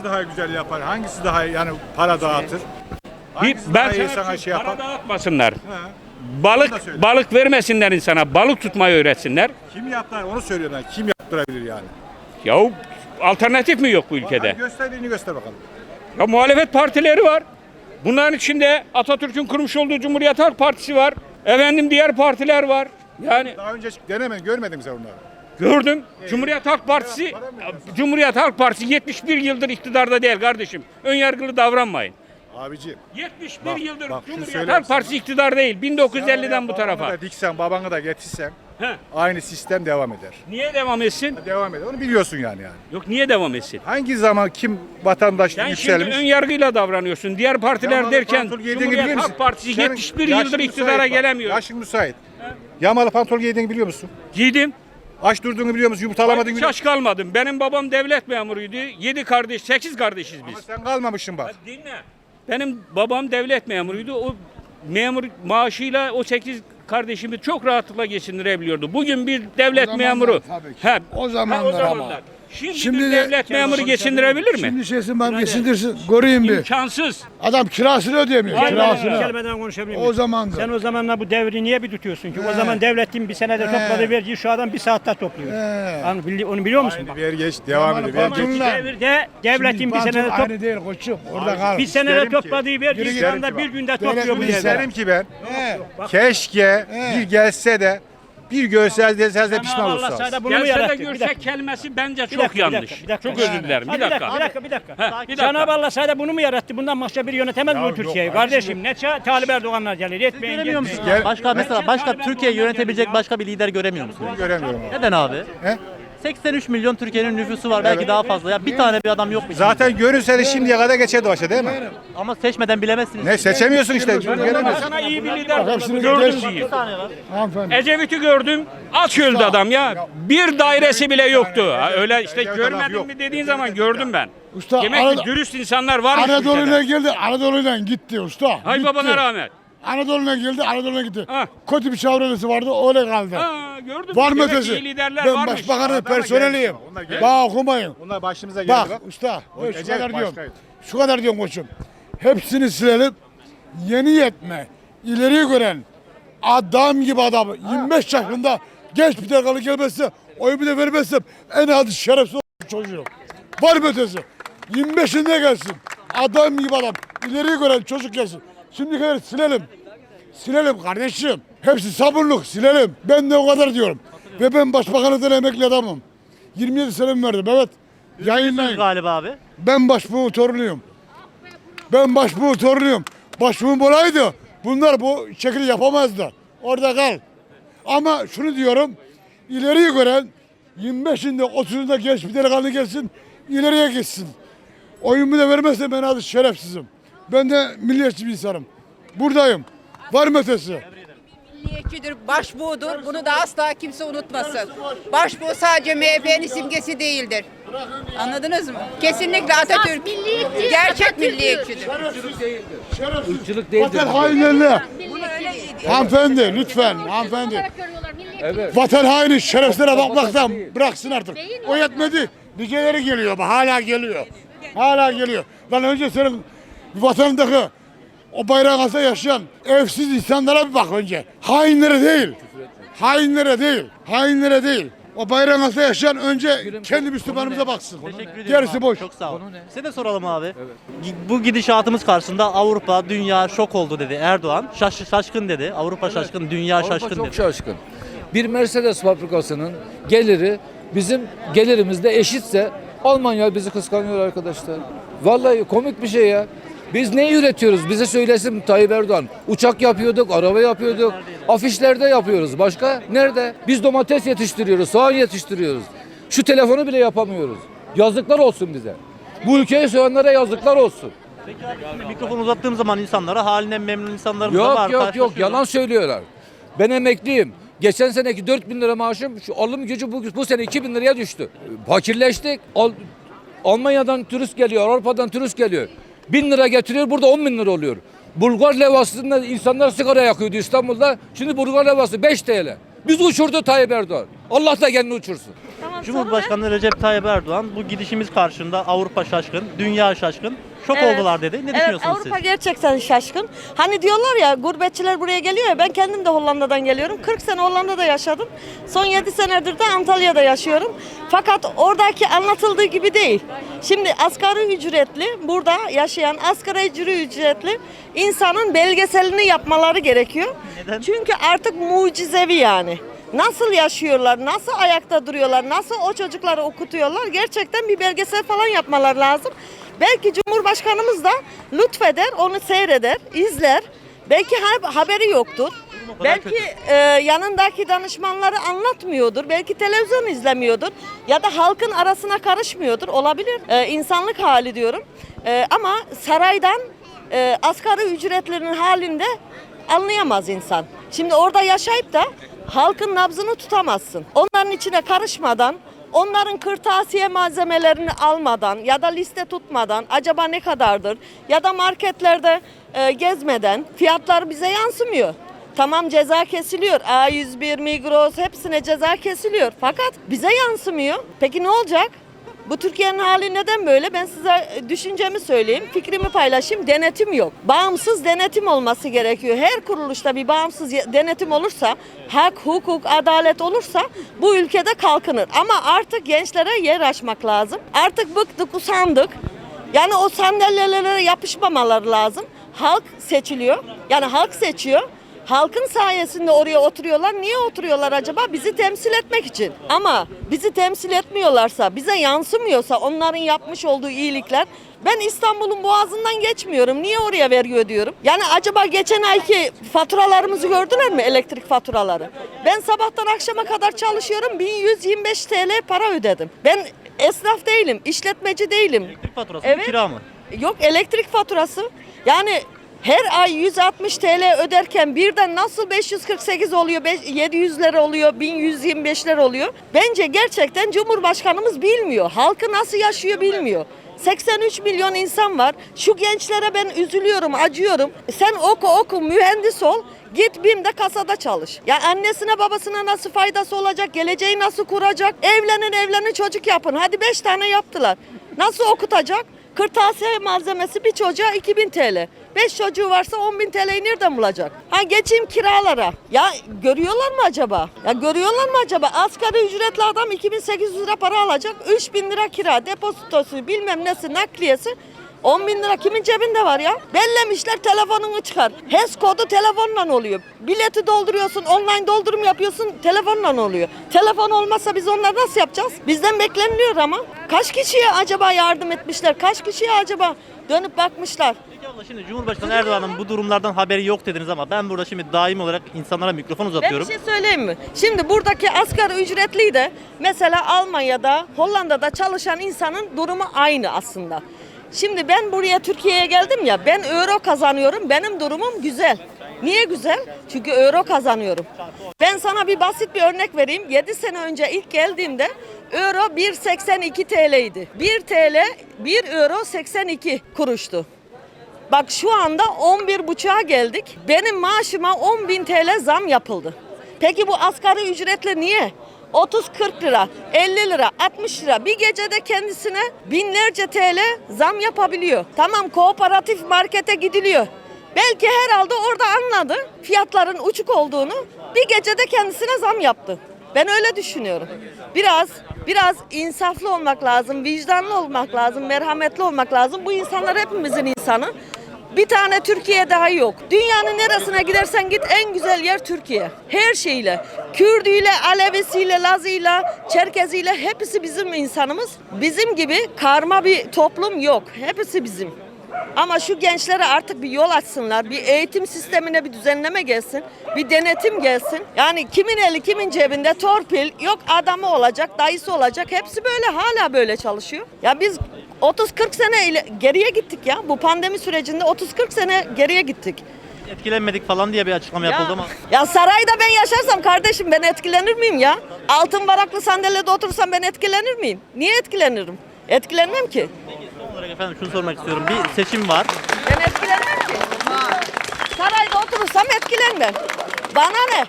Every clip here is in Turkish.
Hangisi daha güzel yapar? Hangisi daha yani para dağıtır? Hangisi ben daha iyi sana sana şey yapar? para dağıtmasınlar. Onu da Balık söyle. balık vermesinler insana. Balık tutmayı öğretsinler. Kim yapar? Onu söylüyorum ben. Kim yaptırabilir yani? Ya alternatif mi yok bu ülkede? Hadi gösterdiğini göster bakalım. Ya muhalefet partileri var. Bunların içinde Atatürk'ün kurmuş olduğu Cumhuriyet Halk Partisi var. Efendim diğer partiler var. Yani Daha önce hiç denemedin, görmedin mi sen onları? Gördüm. Cumhuriyet Halk Partisi Cumhuriyet Halk Partisi 71 yıldır iktidarda değil kardeşim. Önyargılı davranmayın. Abici. 71 Bak, yıldır bak, Cumhuriyet Halk. Partisi iktidar değil. 1950'den bu tarafa. da diksen, babanı da getirsen He. aynı sistem devam eder. Niye devam etsin? Devam eder. Onu biliyorsun yani yani. Yok niye devam etsin? Hangi zaman kim vatandaş Sen yükselmiş? şimdi ön yargıyla davranıyorsun. Diğer partiler Yamalı derken pantol giydiğini Cumhuriyet? Halk Partisi Senin 71 yaşın yıldır müsait iktidara bak. gelemiyor. Yaşın müsait. Yamalı pantol giydiğini biliyor musun? Giydim. Aç durduğunu biliyor musun? Yumurtalamadığını Hiç biliyor aç kalmadım. Benim babam devlet memuruydu. 7 kardeş, 8 kardeşiz biz. musun? Sen kalmamışsın bak. Dinle. Benim babam devlet memuruydu. O memur maaşıyla o 8 kardeşimi çok rahatlıkla geçindirebiliyordu. Bugün bir devlet zamanlar memuru. tabii ki. He, O zamanlar ama. Şimdi, Şimdi de- devlet memuru geçindirebilir mi? Şimdi şeysin ben geçindirsin. Göreyim bir. İmkansız. Adam kirasını ödeyemiyor. Aynen Kirasını. öyle. Kelimeden konuşabilir O miyim? zamandı. Sen o zamanla bu devri niye bir tutuyorsun ki? O He. zaman devletin bir senede He. topladığı vergiyi şu adam bir saatte topluyor. He. Onu biliyor musun? Aynı ver geç devam ediyor. Ver geç. Devirde devletin Şimdi bir senede pantolon top, aynı değil koçum. Orada kal. bir senede topladığı vergiyi şu anda bir günde topluyor bu devlet. İsterim ki ben keşke bir gelse de bir görsel deseniz de pişman Allah olsanız. sana bunu mu Gelse de yarattı? Bir görsek dakika. kelimesi bence çok dakika, bir yanlış. dakika, bir dakika. Çok özür dilerim. Ha, Bir dakika. Bir dakika, bir dakika. Heh, bir dakika. Cenab-ı Allah sadece bunu mu yarattı? Bundan başka bir yönetemez mi bu Türkiye'yi? kardeşim. Ne ça- Talip Erdoğanlar gelir. Etmeyin. Göremiyor musunuz? Gel- Başka mesela başka Türkiye yönetebilecek başka bir lider göremiyor musunuz? Göremiyorum abi. Neden abi? He? 83 milyon Türkiye'nin nüfusu var belki daha fazla. Ya bir tane bir adam yok mu? Zaten görünse de şimdiye kadar geçerdi başa değil mi? Ama seçmeden bilemezsiniz. Ne seçemiyorsun işte. Ama Göremiyorsun. sana iyi bir lider gördüm görüyorsun. diyeyim. Hanımefendi. Ecevit'i gördüm. Aç öldü adam ya. Bir dairesi bile yoktu. Ha, Öyle işte Ecevit adam görmedin yok. mi dediğin zaman gördüm ben. Usta Demek ki Anadolu- dürüst insanlar varmış Anadolu'ya ülkede. geldi. Anadolu'ya gitti usta. Hay Gitti. babana rahmet. Anadolu'ya geldi. Anadolu'ya gitti. Ha. Kötü bir çevresi vardı. Öyle kaldı. Ha, gördüm. Var mı ötesi? iyi liderler Ben varmış. başbakanın personeliyim. gelmiş, onlar gelmiş. Bak okumayın. Onlar başımıza geldi Bak bak. usta. O şu Ecevit kadar diyorum. başkaydı. Şu kadar diyorum koçum. Hepsini silelim. Yeni yetme. ileriyi gören adam gibi adam. 25 yaşında genç bir delikanlı gelmezse oy bir de vermezsem en adi şerefsiz o- çocuğum. Var mı ötesi? 25'inde gelsin. Adam gibi adam. İleriyi gören çocuk gelsin. Şimdi kadar silelim. Silelim kardeşim. Hepsi sabırlık silelim. Ben de o kadar diyorum. Ve ben başbakanlıktan emekli adamım. 27 senem verdim evet. Yayınlayın. Galiba abi. Ben başbuğ torunuyum. Ben başbuğ torunuyum. Başbuğum olaydı bunlar bu şekilde yapamazdı. Orada kal. Ama şunu diyorum. ileriyi gören 25'inde 30'unda genç bir delikanlı gelsin ileriye gitsin. Oyumu da vermezse ben adı şerefsizim. Ben de milliyetçi bir insanım. Buradayım. Var mı ötesi? Milliyetçidir, başbuğudur. Bunu da asla kimse unutmasın. Başbuğ sadece MHP'nin simgesi değildir. Anladınız mı? Kesinlikle Atatürk gerçek milliyetçidir. Irkçılık değildir. Vatan hainlerine. Hanımefendi lütfen hanımefendi. Vatan haini şerefsizlere bakmaktan bıraksın artık. O yetmedi. Niceleri geliyor bak hala geliyor. Hala geliyor. Lan önce senin vatanındaki o bayrağın altında yaşayan evsiz insanlara bir bak önce. Hainlere değil. Hainlere değil. Hainlere değil. O bayrağın altında yaşayan önce kendi Müslümanımıza baksın. Teşekkür Gerisi abi. boş. Çok sağ ol. Size de soralım abi. Gi- Bu gidişatımız karşısında Avrupa, dünya şok oldu dedi Erdoğan. Şaş, şaşkın dedi. Avrupa şaşkın, dünya Avrupa şaşkın çok dedi. şaşkın. Bir Mercedes fabrikasının geliri bizim gelirimizle eşitse Almanya bizi kıskanıyor arkadaşlar. Vallahi komik bir şey ya. Biz ne üretiyoruz? Bize söylesin Tayyip Erdoğan. Uçak yapıyorduk, araba yapıyorduk. Afişlerde yapıyoruz. Başka? Nerede? Biz domates yetiştiriyoruz, soğan yetiştiriyoruz. Şu telefonu bile yapamıyoruz. Yazıklar olsun bize. Bu ülkeyi soyanlara yazıklar olsun. Peki abi şimdi mikrofon uzattığım zaman insanlara halinden memnun insanlarımız da Yok var. yok yok karşılaşıyorum. yalan söylüyorlar. Ben emekliyim. Geçen seneki 4 bin lira maaşım şu alım gücü bu, bu sene 2 bin liraya düştü. Fakirleştik. Al, Almanya'dan turist geliyor, Avrupa'dan turist geliyor. Bin lira getiriyor burada 10 bin lira oluyor. Bulgar levhasında insanlar sigara yakıyordu İstanbul'da. Şimdi Bulgar levhası 5 TL. Biz uçurdu Tayyip Erdoğan. Allah da kendini uçursun. Tamam, Cumhurbaşkanı Recep Tayyip Erdoğan bu gidişimiz karşında Avrupa şaşkın, dünya şaşkın, şok Evet. oldular dedi. Ne Evet düşünüyorsunuz Avrupa siz? gerçekten şaşkın. Hani diyorlar ya gurbetçiler buraya geliyor ya ben kendim de Hollanda'dan geliyorum. 40 sene Hollanda'da yaşadım. Son 7 senedir de Antalya'da yaşıyorum. Fakat oradaki anlatıldığı gibi değil. Şimdi asgari ücretli burada yaşayan asgari ücretli insanın belgeselini yapmaları gerekiyor. Neden? Çünkü artık mucizevi yani. Nasıl yaşıyorlar, nasıl ayakta duruyorlar, nasıl o çocukları okutuyorlar gerçekten bir belgesel falan yapmalar lazım. Belki Cumhurbaşkanımız da lütfeder, onu seyreder, izler. Belki ha- haberi yoktur. Belki e, yanındaki danışmanları anlatmıyordur. Belki televizyon izlemiyordur. Ya da halkın arasına karışmıyordur. Olabilir. E, insanlık hali diyorum. E, ama saraydan e, asgari ücretlerin halinde anlayamaz insan. Şimdi orada yaşayıp da halkın nabzını tutamazsın. Onların içine karışmadan, onların kırtasiye malzemelerini almadan ya da liste tutmadan acaba ne kadardır ya da marketlerde e, gezmeden fiyatlar bize yansımıyor. Tamam ceza kesiliyor. A101, Migros hepsine ceza kesiliyor. Fakat bize yansımıyor. Peki ne olacak? Bu Türkiye'nin hali neden böyle? Ben size e, düşüncemi söyleyeyim, fikrimi paylaşayım. Denetim yok. Bağımsız denetim olması gerekiyor. Her kuruluşta bir bağımsız denetim olursa, hak, hukuk, adalet olursa bu ülkede kalkınır. Ama artık gençlere yer açmak lazım. Artık bıktık, usandık. Yani o sandalyelere yapışmamaları lazım. Halk seçiliyor. Yani halk seçiyor. Halkın sayesinde oraya oturuyorlar. Niye oturuyorlar acaba? Bizi temsil etmek için. Ama bizi temsil etmiyorlarsa, bize yansımıyorsa onların yapmış olduğu iyilikler ben İstanbul'un boğazından geçmiyorum. Niye oraya vergi ödüyorum? Yani acaba geçen ayki faturalarımızı gördüler mi? Elektrik faturaları. Ben sabahtan akşama kadar çalışıyorum. 1125 TL para ödedim. Ben esnaf değilim, işletmeci değilim. Elektrik faturası mı, Evet. kira mı? Yok elektrik faturası. Yani her ay 160 TL öderken birden nasıl 548 oluyor, 700 lira oluyor, 1125'ler oluyor? Bence gerçekten Cumhurbaşkanımız bilmiyor. Halkı nasıl yaşıyor bilmiyor. 83 milyon insan var. Şu gençlere ben üzülüyorum, acıyorum. Sen oku oku, mühendis ol. Git BİM'de kasada çalış. Ya annesine babasına nasıl faydası olacak? Geleceği nasıl kuracak? Evlenin evlenin çocuk yapın. Hadi 5 tane yaptılar. Nasıl okutacak? Kırtasiye malzemesi bir çocuğa 2000 TL. 5 çocuğu varsa 10 bin TL'yi nereden bulacak? Ha geçeyim kiralara. Ya görüyorlar mı acaba? Ya görüyorlar mı acaba? Asgari ücretli adam 2800 lira para alacak. 3000 lira kira, depozitosu, bilmem nesi, nakliyesi. 10 bin lira kimin cebinde var ya? Bellemişler telefonunu çıkar. HES kodu telefonla oluyor. Bileti dolduruyorsun, online doldurum yapıyorsun, telefonla oluyor. Telefon olmazsa biz onları nasıl yapacağız? Bizden bekleniliyor ama. Kaç kişiye acaba yardım etmişler? Kaç kişiye acaba dönüp bakmışlar? Peki abla şimdi Cumhurbaşkanı Erdoğan'ın bu durumlardan haberi yok dediniz ama ben burada şimdi daim olarak insanlara mikrofon Ben uzatıyorum. bir şey söyleyeyim mi? Şimdi buradaki asgari ücretli de mesela Almanya'da, Hollanda'da çalışan insanın durumu aynı aslında. Şimdi ben buraya Türkiye'ye geldim ya ben euro kazanıyorum. Benim durumum güzel. Niye güzel? Çünkü euro kazanıyorum. Ben sana bir basit bir örnek vereyim. 7 sene önce ilk geldiğimde euro 1.82 TL idi. 1 TL 1 euro 82 kuruştu. Bak şu anda 11 buçuğa geldik. Benim maaşıma 10 bin TL zam yapıldı. Peki bu asgari ücretle niye? 30-40 lira, 50 lira, 60 lira bir gecede kendisine binlerce TL zam yapabiliyor. Tamam kooperatif markete gidiliyor. Belki herhalde orada anladı fiyatların uçuk olduğunu. Bir gecede kendisine zam yaptı. Ben öyle düşünüyorum. Biraz biraz insaflı olmak lazım, vicdanlı olmak lazım, merhametli olmak lazım. Bu insanlar hepimizin insanı. Bir tane Türkiye daha yok. Dünyanın neresine gidersen git en güzel yer Türkiye. Her şeyle. Kürdüyle, Alevisiyle, Lazıyla, Çerkeziyle hepsi bizim insanımız. Bizim gibi karma bir toplum yok. Hepsi bizim. Ama şu gençlere artık bir yol açsınlar. Bir eğitim sistemine bir düzenleme gelsin. Bir denetim gelsin. Yani kimin eli kimin cebinde torpil yok adamı olacak, dayısı olacak. Hepsi böyle hala böyle çalışıyor. Ya biz 30-40 sene ile geriye gittik ya. Bu pandemi sürecinde 30-40 sene geriye gittik. Etkilenmedik falan diye bir açıklama yapıldı ama. ya sarayda ben yaşarsam kardeşim ben etkilenir miyim ya? Altın varaklı sandalyede otursam ben etkilenir miyim? Niye etkilenirim? Etkilenmem ki. Efendim şunu sormak istiyorum. Bir seçim var. Ben etkilenmem ki. Sarayda oturursam etkilenmem. Bana ne?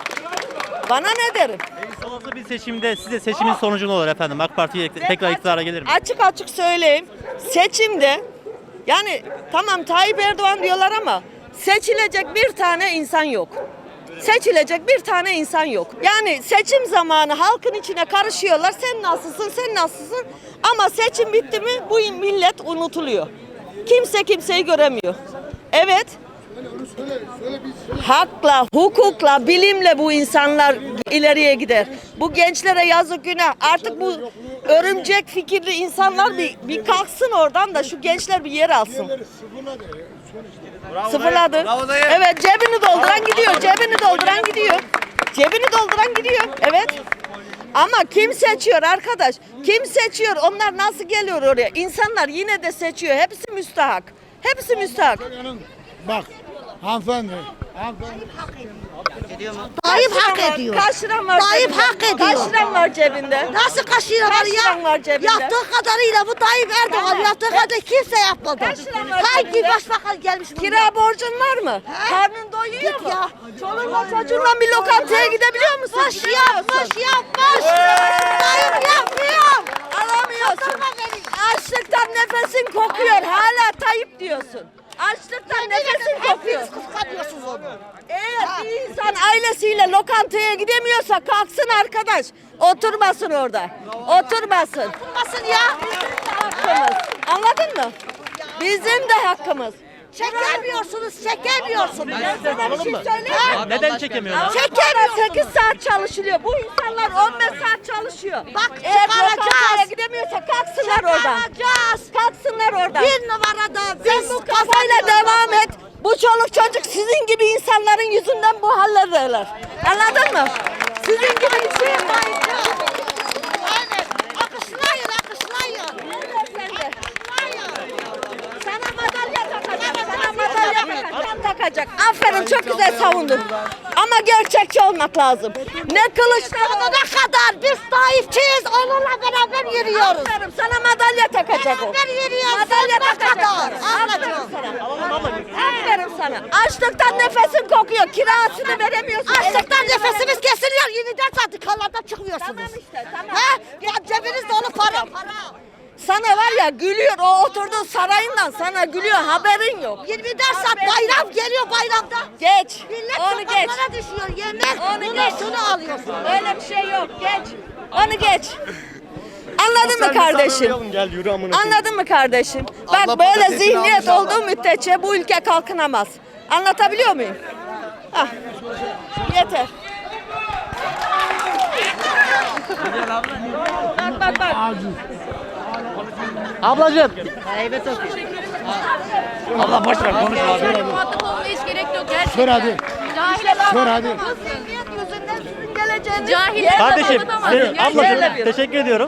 Bana ne derim? Olası bir seçimde size seçimin sonucu ne olur efendim? AK Parti tekrar iktidara gelir mi? Açık açık söyleyeyim. Seçimde yani tamam Tayyip Erdoğan diyorlar ama seçilecek bir tane insan yok. Seçilecek bir tane insan yok. Yani seçim zamanı halkın içine karışıyorlar. Sen nasılsın, sen nasılsın? Ama seçim bitti mi bu millet unutuluyor. Kimse kimseyi göremiyor. Evet, hakla, hukukla, bilimle bu insanlar ileriye gider. Bu gençlere yazık günah. Artık bu örümcek fikirli insanlar bir, bir kalksın oradan da şu gençler bir yer alsın. Sıfırladı. Evet cebini dolduran gidiyor. Cebini dolduran gidiyor. Cebini dolduran gidiyor. Evet. Ama kim seçiyor arkadaş? Kim seçiyor? Onlar nasıl geliyor oraya? İnsanlar yine de seçiyor. Hepsi müstahak. Hepsi müstahak. Bak hanımefendi. Hanımefendi. Tayyip hak ediyor. Kaç liran var Tayyip cebinde? hak ediyor. Kaç liran var cebinde? Nasıl kaşıyor Kaç var liran ya? var cebinde? Yaptığı kadarıyla bu Tayyip Erdoğan Tamam. yaptığı kadar kimse yapmadı. Kaç var Hangi cebinde? başbakan gelmiş buraya? Kira borcun var mı? Karnın doyuyor Git mu? ya. Çoluğunla çocuğunla bir lokantaya gidebiliyor musun? Boş yapmış yapmış. Tayyip yapmıyor. Alamıyorsun. Açlıktan nefesin kokuyor. Hala Tayyip diyorsun. Açlıktan nefesin kokuyor. Hepiniz kıskanıyorsunuz onu. Eğer bir insan ailesiyle lokantaya gidemiyorsa kalksın arkadaş. Oturmasın orada. Oturmasın. Nasıl ya? Hakkımız. Anladın mı? Bizim de hakkımız. Çekemiyorsunuz, çekemiyorsunuz. Ben sana bir şey söyleyeyim mi? Neden çekemiyorlar? Çekemiyorsunuz. 8 saat çalışılıyor. Bu insanlar 15 saat çalışıyor. Bak, Eğer çıkaracağız. lokantaya gidemiyorsa kalksınlar oradan. Çıkaracağız. Kalksınlar oradan. Bir numarada Sen biz bu kafayla devam et. Bu çoluk çocuk sizin gibi insanların yüzünden bu hallerdeler. Anladın mı? Sizin gibi şey Aynen. Akışlayın, akışlayın. Sana madalya takacak. Sana madalya takacak. takacak. Aferin çok güzel savundun. Ama gerçekçi olmak lazım. Ne Kılıçdaroğlu Sonuna kadar biz Tayyipçiyiz, onunla beraber yürüyoruz. Aferin sana madalya takacak o. Beraber yürüyoruz, Madalya takacak. kadar. Aferin sana. Aferin sana. Açlıktan nefesin kokuyor. Kirasını veremiyorsun. Açlıktan nefesimiz kesiliyor, 24 saat dükkanlardan çıkmıyorsunuz. Tamam işte, tamam. Ya cebiniz dolu para, para. Sana var ya gülüyor o oturduğu sarayından sana gülüyor haberin yok. 24 saat bayram geliyor bayramda. Geç. Millet Onu geç. sokaklara düşüyor, yemek, Onu bunu, geç. şunu alıyorsun. Öyle bir şey yok. Geç. Onu geç. Anladın mı kardeşim? Anladın mı kardeşim? Bak böyle zihniyet olduğu müddetçe bu ülke kalkınamaz. Anlatabiliyor muyum? Hah. Yeter. Bak bak bak. Ablacığım. Muhatap olmaya hiç gerek yok. Gerçekten. Sor hadi. Cahile Sor hadi. Zihniyet yüzünden sizin geleceğiniz Cahil. Kardeşim, ablacığım teşekkür ediyorum.